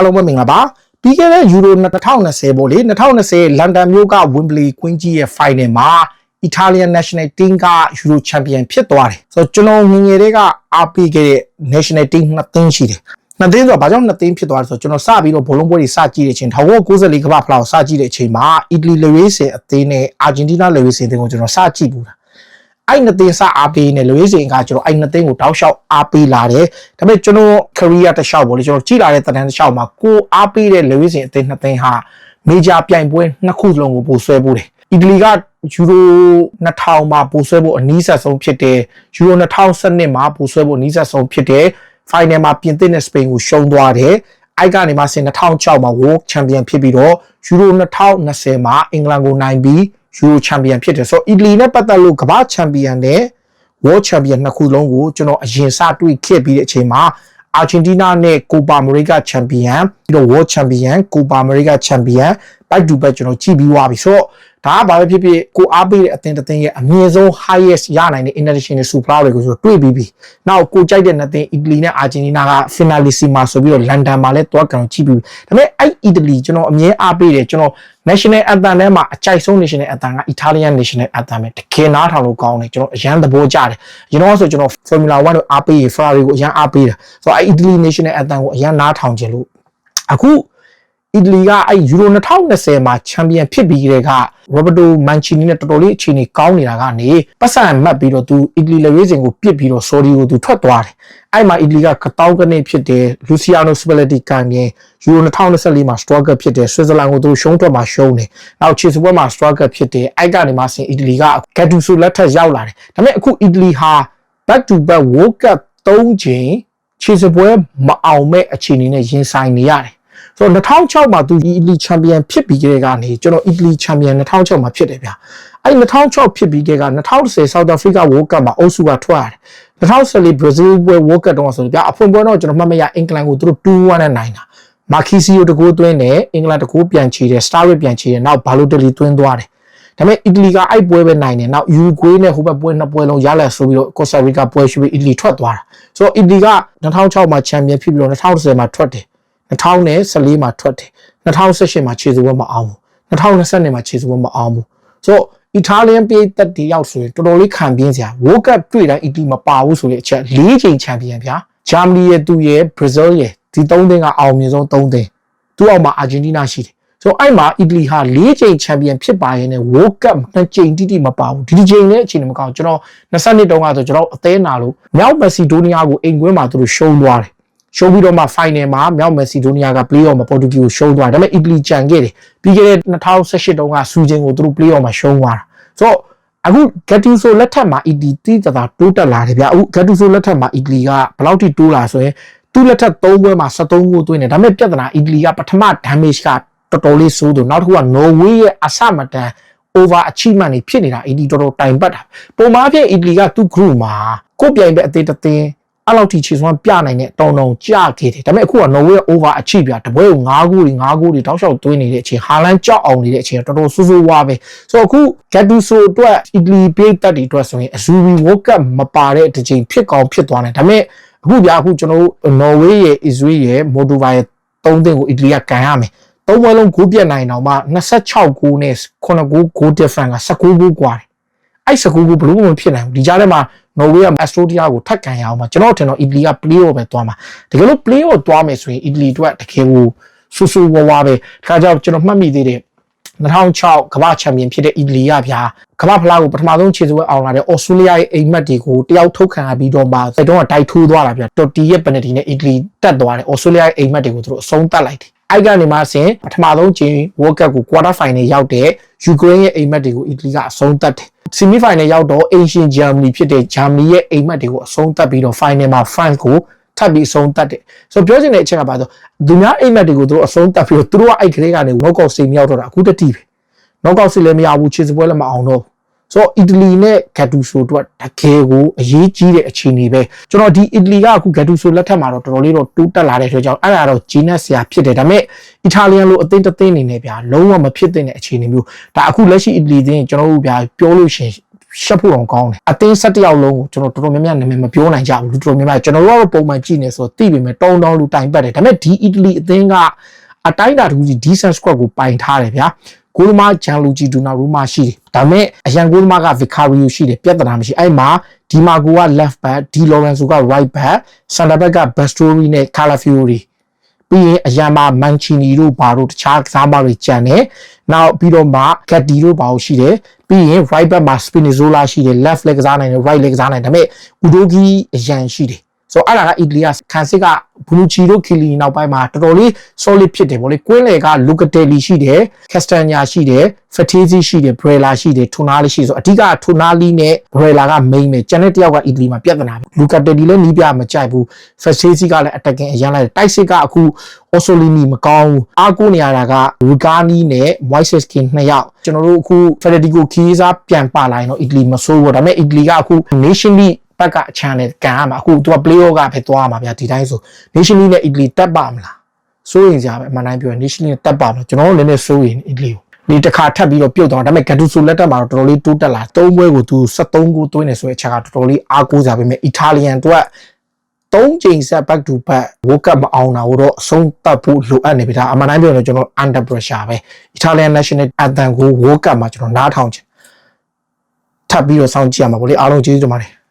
အားလုံးပဲမင်္ဂလာပါပြီးခဲ့တဲ့ယူရို2020ပေါ့လေ2020လန်ဒန်မြို့က Wembley ကွင်းကြီးရဲ့ final မှာ Italian national team က Euro champion ဖြစ်သွားတယ်ဆိုတော့ကျွန်တော်ငယ်ငယ်လေးကအားပေးခဲ့တဲ့ national team နှစ်သင်းရှိတယ်နှစ်သင်းဆိုတော့ဘာကြောင့်နှစ်သင်းဖြစ်သွားလဲဆိုတော့ကျွန်တော်စပြီးတော့ဘောလုံးပွဲတွေစကြည့်တဲ့အချိန်1994ကမ္ဘာဖလားကိုစကြည့်တဲ့အချိန်မှာ Italy လေဝေးစင်အသင်းနဲ့ Argentina လေဝေးစင်အသင်းကိုကျွန်တော်စကြည့်ဘူးတာ အဲ့နှစ်သင်းစအားပေးနေလေဝေးစင်ကကျွန်တော်အဲ့နှစ်သင်းကိုတောက်လျှောက်အားပေးလာတယ်ဒါပေမဲ့ကျွန်တော် career တစ်လျှောက်ပေါ့လေကျွန်တော်ကြည့်လာတဲ့တန်းတစ်လျှောက်မှာကိုအားပေးတဲ့လေဝေးစင်အသင်းနှစ်သင်းဟာ major ပြိုင်ပွဲနှစ်ခုစလုံးကိုပို့ဆွဲပို့တယ်အီတလီကယူရို2000မှာပို့ဆွဲဖို့အနည်းဆက်ဆုံးဖြစ်တယ်ယူရို2012မှာပို့ဆွဲဖို့အနည်းဆက်ဆုံးဖြစ်တယ် final မှာပြင်သစ်နဲ့စပိန်ကိုရှုံးသွားတယ်အိုက်ကနေမှဆင်2006မှာ World Champion ဖြစ်ပြီးတော့ယူရို2020မှာအင်္ဂလန်ကိုနိုင်ပြီး ယူရိုချန်ပီယံဖြစ်တယ်ဆိုတော့အီတလီနဲ့ပတ်သက်လို့ကမ္ဘာချန်ပီယံနဲ့ World Champion နှစ်ခုလုံးကိုကျွန်တော်အရင်စတွေ့ခဲ့ပြီးတဲ့အချိန်မှာအာဂျင်တီးနားနဲ့ကိုပါအမေရိကချန်ပီယံပြီးတော့ World Champion ကိုပါအမေရိကချန်ပီယံ back to back ကျွန်တော်ကြည့်ပြီးွားပြီဆိုတော့ ဒါကဘာပဲဖြစ်ဖြစ်ကိုအားပေးတဲ့အသင်းတစ်သင်းရဲ့အမြင့်ဆုံး highest ရနိုင်တဲ့ international super တွေကိုကျွန်တော်တွေ့ပြီးပြီ။နောက်ကိုကြိုက်တဲ့နှစ်သင်းအီတလီနဲ့အာဂျင်တီးနားက finalissima ဆိုပြီးတော့လန်ဒန်မှာလည်းတွားကန်ကြည့်ပြီးပြီ။ဒါပေမဲ့အဲ့အီတလီကျွန်တော်အမြင်အားပေးတယ်ကျွန်တော် national anthem ထဲမှာအကြိုက်ဆုံး national anthem က Italian national anthem ပဲတကယ်နားထောင်လို့ကောင်းတယ်ကျွန်တော်အရန်သဘောကျတယ်။ကျွန်တော်ဆိုကျွန်တော် Formula 1ကိုအားပေးရ Ferrari ကိုအရန်အားပေးတယ်။ဆိုတော့အဲ့ Italy national anthem ကိုအရန်နားထောင်ခြင်းလို့အခု အီတလီကအဲ့ယူရို2020မှာချန်ပီယံဖြစ်ပြီးတဲ့ကရောဘတ်တိုမန်ချီနီနဲ့တော်တော်လေးအခြေအနေကောင်းနေတာကနေပတ်စံမှတ်ပြီးတော့သူအီတလီလေဝေးစဉ်ကိုပြစ်ပြီးတော့ဆော်ဒီကိုသူထွက်သွားတယ်။အဲ့မှာအီတလီကကတောင်းကနေဖြစ်တယ်လူစီယာနိုစပလက်တီကန်ပြင်ယူရို2024မှာ struggle ဖြစ်တယ်ဆွစ်ဇာလန်ကိုသူရှုံးထွက်မှာရှုံးတယ်။နောက်ချီစပွဲမှာ struggle ဖြစ်တယ်အဲ့ကနေမှဆင်အီတလီကဂက်တူဆိုလက်ထက်ရောက်လာတယ်။ဒါပေမဲ့အခုအီတလီဟာ back to back World Cup 3ချိန်ချီစပွဲမအောင်မဲ့အခြေအနေနဲ့ရင်ဆိုင်နေရတယ်။ ဆိုတော့2006မှာသူအီတလီချန်ပီယံဖြစ်ပြီးခဲ့တဲ့ကနေကျွန်တော်အီတလီချန်ပီယံ2006မှာဖြစ်တယ်ဗျာအဲ့2006ဖြစ်ပြီးခဲ့က2010 South Africa World Cup မှာအုပ်စုကထွက်ရတယ်2014 Brazil ပွဲ World Cup တုန်းကဆိုဗျာအဖွင့်ပွဲတော့ကျွန်တော်မှတ်မရအင်္ဂလန်ကိုသူတို့2-1နဲ့နိုင်တာမာခီစီယိုတကူသွင်းတယ်အင်္ဂလန်တကူပြန်ချီတယ် Starway ပြန်ချီတယ်နောက်ဘာလိုတလီသွင်းသွားတယ်ဒါပေမဲ့အီတလီကအဲ့ပွဲပဲနိုင်တယ်နောက်ယူဂွေးနဲ့ဟိုဘက်ပွဲနှစ်ပွဲလုံးရလက်ဆိုပြီးတော့ကော်စတာရီကာပွဲရှိပြီးအီတလီထွက်သွားတာဆိုတော့အီတလီက2006မှာချန်ပီယံဖြစ်ပြီးတော့2010မှာထွက်တယ် 2014မှာထွက်တယ်2018မှာခြေစပွဲမအောင်ဘူး2020မှာခြေစပွဲမအောင်ဘူးဆိုတော့အီတာလီယန်ပြည်သက်တည်ရောက်ဆိုရင်တော်တော်လေးခံပြင်းစရာ World Cup တွေ့တိုင်းအီတလီမပါဘူးဆိုတဲ့အချက်၄ချိန်ချန်ပီယံဗျာဂျာမနီရဲ့သူရဲ့ဘရာဇီးရဲ့ဒီ၃သင်းကအောင်မြင်ဆုံး၃သင်းသူ့အောက်မှာအာဂျင်တီးနားရှိတယ်ဆိုတော့အဲ့မှာအီတလီဟာ၄ချိန်ချန်ပီယံဖြစ်ပါရဲ့နဲ့ World Cup နှစ်ချိန်တိတိမပါဘူးဒီဒီချိန်နဲ့အချိန်မကောင်းကျွန်တော်20နှစ်တုန်းကဆိုကျွန်တော်အသေးနာလို့မြောက်မက်ဆီဒိုနီးယားကိုအိမ်ကွင်းမှာသူတို့ရှုံးသွားတယ် ရှုံးပြီးတော့မှ final မှာမြောက်မက်ဆီဒိုနီးယားက play-off မှာပေါ်တူဂီကိုရှုံးသွားတယ်ဒါပေမဲ့အီတလီကြံခဲ့တယ်ပြီးခဲ့တဲ့2018တုန်းကဆူဂျင်ကိုသူတို့ play-off မှာရှုံးသွားတာဆိုတော့အခုဂက်တူဆိုလက်ထက်မှာအီတလီတိတသာတိုးတက်လာတယ်ဗျအခုဂက်တူဆိုလက်ထက်မှာအီတလီကဘယ်လောက်ထိတိုးလာဆိုရင်သူ့လက်ထက်3ပွဲမှာ73ဂိုးသွင်းတယ်ဒါပေမဲ့ပြဿနာအီတလီကပထမ damage ကတော်တော်လေးဆိုးတယ်နောက်တစ်ခုက Norway ရဲ့အဆမတန် over achievement တွေဖြစ်နေတာအီတလီတော်တော်တိုင်ပတ်တာပုံမှန်အဖြစ်အီတလီကသူ့ group မှာကိုယ်ပြိုင်ပဲအသေးတသင်း အဲ့လောက်ထိခြေစွမ်းပြနိုင်တဲ့တောင်တောင်ကြခဲ့တယ်ဒါပေမဲ့အခုက Norway over achieve ပြတပွဲကို9ဂိုးတွေ9ဂိုးတွေတောက်လျှောက်သွင်းနေတဲ့အချိန်ဟာလန်ကြောက်အောင်နေတဲ့အချိန်တော်တော်ဆူဆူဝါပဲဆိုတော့အခု Gattuso အတွက် Italy ပြည်သက်တွေအတွက်ဆိုရင် Azzurri World Cup မပါတဲ့တစ်ချိန်ဖြစ်ကောင်းဖြစ်သွားတယ်ဒါပေမဲ့အခုပြအခုကျွန်တော်တို့ Norway ရဲ့ Israel ရဲ့ Moldova ရဲ့သုံးသင်းကို Italy ကကန်ရမယ်သုံးပွဲလုံးဂိုးပြတ်နိုင်တော့မှ26ဂိုးနဲ့9ဂိုးဂိုး different က19ဂိုးกว่าတယ်အဲ့19ဂိုးဘယ်လို့မှမဖြစ်နိုင်ဘူးဒီကြားထဲမှာ နော်ဝေးကအက်စတိုဒီယာကိုထပ်ကန်ရအောင်မှာကျွန်တော်ထင်တော့အီတလီက play off ပဲသွားမှာတကယ်လို့ play off သွားမယ်ဆိုရင်အီတလီတို့ကတကယ်ကိုဆူဆူဝါဝါပဲဒါကြောင့်ကျွန်တော်မှတ်မိသေးတယ်2006ကမ္ဘာချန်ပီယံဖြစ်တဲ့အီတလီကဗျာကမ္ဘာဖလားကိုပထမဆုံးခြေစွဲအောင်လာတဲ့ဩစတြေးလျရဲ့အိမ်မက်တွေကိုတယောက်ထုတ်ခံရပြီးတော့မှစိတ်တော့တိုက်ထိုးသွားတာဗျာတော်တီရဲ့ပနတီနဲ့အီတလီတက်သွားတယ်ဩစတြေးလျရဲ့အိမ်မက်တွေကိုသူတို့အဆုံးသတ်လိုက်တယ်အဲ့ကနေမှဆင်ပထမဆုံးချိန် World Cup ကို quarter final ရောက်တဲ့ယူကရိန်းရဲ့အိမ်မက်တွေကိုအီတလီကအဆုံးသတ်တယ် ဆီမီဖိုင်နယ်ရောက်တော့ Asian Germany ဖြစ်တဲ့ဂျာမနီရဲ့အိမ်မက်တွေကိုအဆုံးသတ်ပြီးတော့ final မှာ France ကိုထပ်ပြီးအဆုံးသတ်တယ်ဆိုတော့ပြောချင်တဲ့အချက်ကပါဆိုသူများအိမ်မက်တွေကိုသူတို့အဆုံးသတ်ပြီးတော့သူတို့ကအဲ့ကလေးကနေ knockout စိတ်မြောက်တော့တာအခုတတိပဲ knockout စိတ်လည်းမရဘူးခြေစပွဲလည်းမအောင်တော့ ဆိုတော့အီတလီနဲ့ဂက်တူဆိုတို့တကယ်ကိုအရေးကြီးတဲ့အခြေအနေပဲကျွန်တော်ဒီအီတလီကအခုဂက်တူဆိုလက်ထက်မှာတော့တော်တော်လေးတော့တိုးတက်လာတဲ့အတွက်ကြောင့်အဲ့ဒါတော့ဂျီနက်ဆရာဖြစ်တယ်ဒါပေမဲ့အီတာလီယန်လိုအသင်းတစ်သင်းအနေနဲ့ဗျာလုံးဝမဖြစ်တဲ့အခြေအနေမျိုးဒါအခုလက်ရှိအီတလီသင်းကျွန်တော်တို့ဗျာပြောလို့ရှိရင်ရှက်ဖို့အောင်ကောင်းတယ်အသင်း၁၁ယောက်လုံးကိုကျွန်တော်တော်တော်များများနာမည်မပြောနိုင်ကြဘူးလူတော်တော်များများကျွန်တော်တို့ကတော့ပုံမှန်ကြည့်နေဆိုတော့သိပေမဲ့တောင်းတောင်းလူတိုင်ပတ်တယ်ဒါပေမဲ့ဒီအီတလီအသင်းကအတိုင်းတာတစ်ခုကြီး decent squad ကိုပိုင်ထားတယ်ဗျာ ကိုလမာဂျန်လူဂျီဒူနာရူမာရှိတယ်ဒါပေမဲ့အရန်ကိုလမာက Vicario ရှိတယ်ပြဿနာမရှိအဲ့မှာဒီမာကိုက left back ဒီ Lorenzo က right back center back က Bastoni နဲ့ Calafiori ပြီးရင်အရန်မှာမန်ချီနီတို့ဘာတို့တခြားကစားမတွေကြံတယ်။နောက်ပြီးတော့မှဂက်တီတို့ဘာလို့ရှိတယ်။ပြီးရင် right back မှာ Spinazzola ရှိတယ် left leg ကစားနိုင်တယ် right leg ကစားနိုင်တယ်ဒါပေမဲ့ဥဒိုဂီအရန်ရှိတယ်။ ဆိုတော့အဲ့ဒါကအီတလီကခံစစ်ကဘူလူချီတို့ခီလီနောက်ပိုင်းမှာတော်တော်လေး solid ဖြစ်တယ်ဗောလေ။ကွင်းလေက Locatelli ရှိတယ်။ Castagna ရှိတယ်။ Fatizzi ရှိတယ်။ Brella ရှိတယ်။ Tonali ရှိတယ်ဆိုတော့အဓိက Tonali နဲ့ Brella က main ပဲ။ကျန်တဲ့တယောက်ကအီတလီမှာပြဿနာပဲ။ Locatelli လည်းနီးပြမကြိုက်ဘူး။ Fatizzi ကလည်း attacking အရန်လိုက်တယ်။တိုက်စစ်ကအခု Ossolini မကောင်းဘူး။အားကိုးနေရတာက Rugani နဲ့ Moises King နှစ်ယောက်ကျွန်တော်တို့အခု Federico Chiesa ပြန်ပါလာရင်တော့အီတလီမဆိုးဘူး။ဒါပေမဲ့အီတလီကအခု Nation League ဘက်က channel ကန်ရမှာအခုသူက playoff ကပဲသွားရမှာဗျာဒီတိုင်းဆို Nation League နဲ့အီတလီတက်ပါမလားစိုးရင်ကြပါပဲအမှန်တိုင်းပြောရင် Nation League နဲ့တက်ပါမလားကျွန်တော်တို့လည်းနည်းနည်းစိုးရင်အီတလီကိုဒီတစ်ခါထပ်ပြီးတော့ပြုတ်သွားဒါပေမဲ့ Gattuso လက်ထက်မှာတော့တော်တော်လေးတိုးတက်လာ၃ပွဲကိုသူ73ဂိုးသွင်းနေဆိုတဲ့အချက်ကတော်တော်လေးအားကိုးကြပါပဲ Italian တို့ကသုံးချိန်ဆက် back to back World Cup မအောင်တာတော့အဆုံးသတ်ဖို့လိုအပ်နေပြီဒါအမှန်တိုင်းပြောရင်ကျွန်တော် under pressure ပဲ Italian national anthem ကို World Cup မှာကျွန်တော်နားထောင်ချင်ထပ်ပြီးတော့စောင့်ကြည့်ရမှာပေါ့လေအားလုံးကျေးဇူးတင်ပါတယ်